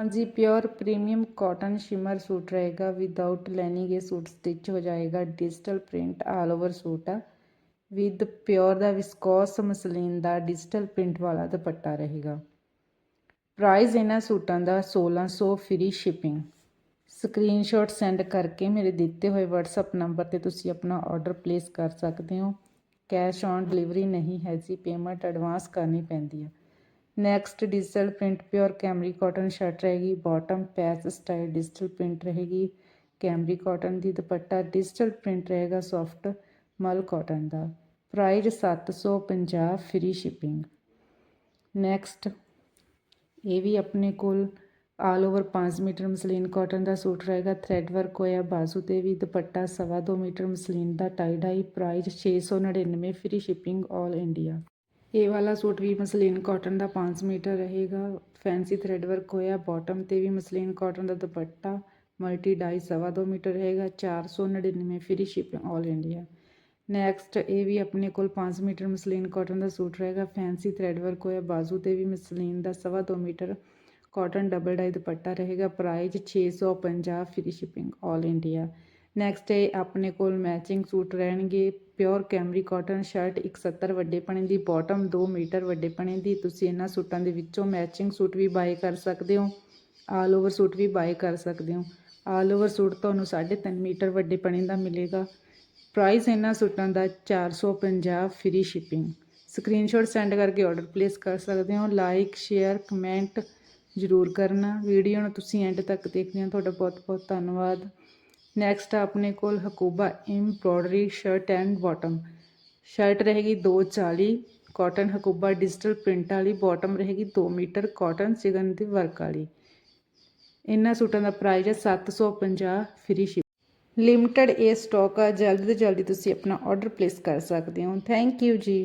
ਹਾਂਜੀ, pure premium cotton shimmer suit ਰਹੇਗਾ। Without lining ਇਹ ਸੂਟ ਸਟਿਚ ਹੋ ਜਾਏਗਾ। Digital print all over suit ਆ। ਵਿਦ ਪਿਓਰ ਦਾ ਵਿਸਕੋਸ ਮਸਲੀਨ ਦਾ ਡਿਜੀਟਲ ਪ੍ਰਿੰਟ ਵਾਲਾ ਦੁਪੱਟਾ ਰਹੇਗਾ। ਪ੍ਰਾਈਸ ਇਹਨਾਂ ਸੂਟਾਂ ਦਾ 1600 ਫ੍ਰੀ ਸ਼ਿਪਿੰਗ। ਸਕਰੀਨਸ਼ਾਟ ਸੈਂਡ ਕਰਕੇ ਮੇਰੇ ਦਿੱਤੇ ਹੋਏ WhatsApp ਨੰਬਰ ਤੇ ਤੁਸੀਂ ਆਪਣਾ ਆਰਡਰ ਪਲੇਸ ਕਰ ਸਕਦੇ ਹੋ। ਕੈਸ਼ ਔਨ ਡਿਲੀਵਰੀ ਨਹੀਂ ਹੈ ਜੀ, ਪੇਮੈਂਟ ਐਡਵਾਂਸ ਕਰਨੀ ਪੈਂਦੀ ਹੈ next digital print pure cambric cotton shirt ਰਹੇਗੀ bottom patch style digital print ਰਹੇਗੀ ਕੈਮਰੀ ਕਾਟਨ ਦੀ ਦੁਪੱਟਾ ਡਿਜੀਟਲ ਪ੍ਰਿੰਟ ਰਹੇਗਾ ਸੌਫਟ ਮਲ ਕਾਟਨ ਦਾ। ਪ੍ਰਾਈਸ 750 ਫ੍ਰੀ ਸ਼ਿਪਿੰਗ ਨੈਕਸਟ ਇਹ ਵੀ ਆਪਣੇ ਕੋਲ all over 5 metre muslin cotton ਦਾ ਸੂਟ ਰਹੇਗਾ ਥ੍ਰੈਡ ਵਰਕ ਹੋਇਆ, ਬਾਜ਼ੂ ਤੇ ਵੀ ਦੁਪੱਟਾ ਸਵਾ 2 ਮੀਟਰ ਮਸਲੀਨ ਦਾ tie dye price 699 free shipping 올 India ਇਹ ਵਾਲਾ ਸੂਟ ਵੀ ਮਸਲੀਨ ਕਾਟਨ ਦਾ 5 ਮੀਟਰ ਰਹੇਗਾ। ਫੈਂਸੀ ਥ੍ਰੈਡ ਵਰਕ ਹੋਇਆ। ਬਾਟਮ ਤੇ ਵੀ ਮਸਲੀਨ ਕਾਟਨ ਦਾ ਦੁਪੱਟਾ। ਮਲਟੀ ਡਾਈ ਸਵਾ 2 ਮੀਟਰ ਰਹੇਗਾ। 499 ਫ੍ਰੀ ਸ਼ਿਪਿੰਗ 올 ਇੰਡੀਆ ਨੈਕਸਟ ਇਹ ਵੀ ਆਪਣੇ ਕੋਲ 5 ਮੀਟਰ ਮਸਲੀਨ ਕਾਟਨ ਦਾ ਸੂਟ ਰਹੇਗਾ। ਫੈਂਸੀ ਥ੍ਰੈਡ ਵਰਕ ਹੋਇਆ। ਬਾਜ਼ੂ ਤੇ ਵੀ ਮਸਲੀਨ ਦਾ ਸਵਾ 2 ਮੀਟਰ ਕਾਟਨ ਡਬਲ ਡਾਈ ਦੁਪੱਟਾ ਰਹੇਗਾ। Price 650 free shipping 올 India next ਇਹ ਆਪਣੇ ਕੋਲ ਮੈਚਿੰਗ ਸੂਟ ਰਹਿਣਗੇ। ਪਿਓਰ ਕੈਮਰੀ ਕਾਟਨ ਸ਼ਰਟ 170 ਵੱਡੇ ਪਣੇ ਦੀ ਬਾਟਮ 2 ਮੀਟਰ ਵੱਡੇ ਪਣੇ ਦੀ। ਤੁਸੀਂ ਇਹਨਾਂ ਸੂਟਾਂ ਦੇ ਵਿੱਚੋਂ ਮੈਚਿੰਗ ਸੂਟ ਵੀ ਬਾਏ ਕਰ ਸਕਦੇ ਹੋ। ਆਲ ਓਵਰ ਸੂਟ ਵੀ ਬਾਏ ਕਰ ਸਕਦੇ ਹੋ। ਆਲ ਓਵਰ ਸੂਟ ਤੁਹਾਨੂੰ 3.5 ਮੀਟਰ ਵੱਡੇ ਪਣੇ ਦਾ ਮਿਲੇਗਾ। ਪ੍ਰਾਈਸ ਇਹਨਾਂ ਸੂਟਾਂ ਦਾ 450 ਫ੍ਰੀ ਸ਼ਿਪਿੰਗ ਸਕਰੀਨਸ਼ਾਟ ਸੈਂਡ ਕਰਕੇ ਆਰਡਰ ਪਲੇਸ ਕਰ ਸਕਦੇ ਹੋ। ਲਾਈਕ ਸ਼ੇਅਰ ਕਮੈਂਟ ਜ਼ਰੂਰ ਕਰਨਾ। ਵੀਡੀਓ ਨੂੰ ਤੁਸੀਂ ਐਂਡ ਤੱਕ ਦੇਖਦੇ ਹੋ। ਤੁਹਾਡਾ ਬਹੁਤ ਬਹੁਤ ਧੰਨਵਾਦ। ਨੈਕਸਟ ਆਪਣੇ ਕੋਲ Hakoba embroidery shirt and bottom shirt ਰਹੇਗੀ 240 ਕਾਟਨ ਹਕੂਬਾ ਡਿਜੀਟਲ ਪ੍ਰਿੰਟ ਵਾਲੀ ਬਾਟਮ ਰਹੇਗੀ 2 ਮੀਟਰ ਕਾਟਨ ਸਿਗਨ ਦੀ ਵਰਕ ਵਾਲੀ। ਇਹਨਾਂ ਸੂਟਾਂ ਦਾ ਪ੍ਰਾਈਸ ਹੈ 750 ਫ੍ਰੀ ਸ਼ਿਪ ਲਿਮਟਿਡ ਇਹ ਸਟਾਕ ਆ, ਜਲਦੀ ਤੋਂ ਜਲਦੀ ਤੁਸੀਂ ਆਪਣਾ ਆਰਡਰ ਪਲੇਸ ਕਰ ਸਕਦੇ ਹੋ। ਥੈਂਕ ਯੂ ਜੀ।